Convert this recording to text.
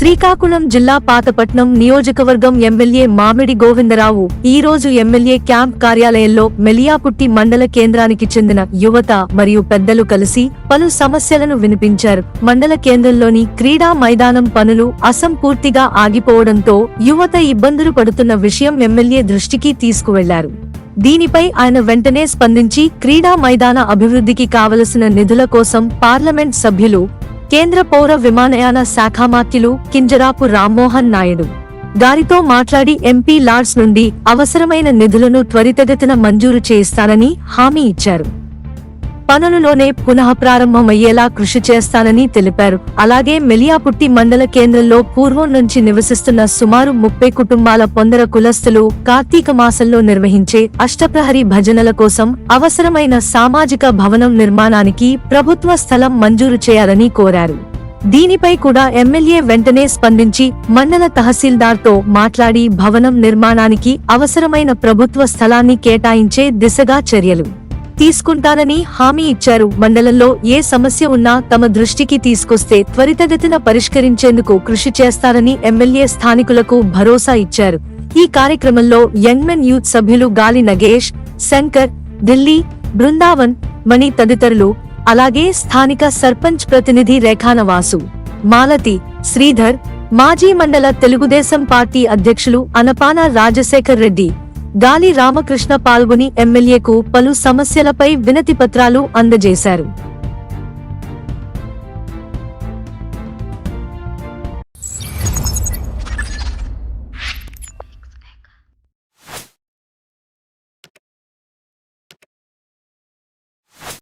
శ్రీకాకుళం జిల్లా పాతపట్నం నియోజకవర్గం ఎమ్మెల్యే మామిడి గోవిందరావు ఈ రోజు ఎమ్మెల్యే క్యాంప్ కార్యాలయంలో మెలియాపుట్టి మండల కేంద్రానికి చెందిన యువత మరియు పెద్దలు కలిసి పలు సమస్యలను వినిపించారు. మండల కేంద్రంలోని క్రీడా మైదానం పనులు అసంపూర్తిగా ఆగిపోవడంతో యువత ఇబ్బందులు పడుతున్న విషయం ఎమ్మెల్యే దృష్టికి తీసుకువెళ్ళారు. దీనిపై ఆయన వెంటనే స్పందించి క్రీడా మైదాన అభివృద్ధికి కావలసిన నిధుల కోసం పార్లమెంట్ సభ్యులు కేంద్ర పౌర విమానయాన శాఖామాత్యులు కింజరాపు రామ్మోహన్ నాయుడు. గారితో మాట్లాడి ఎంపీ లాడ్స్ నుండి అవసరమైన నిధులను త్వరితగతిన మంజూరు చేస్తానని హామీ ఇచ్చారు. పనులలోనే పునః ప్రారంభమయ్యేలా కృషి చేస్తానని తెలిపారు. అలాగే మెలియాపుట్టి మండల కేంద్రంలో పూర్వం నుంచి నివసిస్తున్న సుమారు ముప్పై కుటుంబాల పొందర కులస్తులు కార్తీక మాసంలో నిర్వహించే అష్టప్రహరి భజనల కోసం అవసరమైన సామాజిక భవనం నిర్మాణానికి ప్రభుత్వ స్థలం మంజూరు చేయాలని కోరారు. దీనిపై కూడా ఎమ్మెల్యే వెంటనే స్పందించి మండల తహసీల్దార్తో మాట్లాడి భవనం నిర్మాణానికి అవసరమైన ప్రభుత్వ స్థలాన్ని కేటాయించే దిశగా చర్యలు. తీసుకుంటానని హామీ ఇచ్చారు. మండలంలో ఏ సమస్య ఉన్నా తమ దృష్టికి తీసుకొస్తే త్వరితగతిన పరిష్కరించేందుకు కృషి చేస్తారని ఎమ్మెల్యే స్థానికులకు భరోసా ఇచ్చారు. ఈ కార్యక్రమంలో యంగ్మెన్ యూత్ సభ్యులు గాలి నగేష్ శంకర్ ఢిల్లీ బృందావన్ మణి తదితరులు అలాగే స్థానిక సర్పంచ్ ప్రతినిధి రేఖానవాసు మాలతి శ్రీధర్ మాజీ మండల తెలుగుదేశం పార్టీ అధ్యక్షులు అనపాన రాజశేఖర్ రెడ్డి గాలి రామకృష్ణ పాల్గొని ఎమ్మెల్యేకు పలు సమస్యలపై వినతి పత్రాలు అందజేశారు.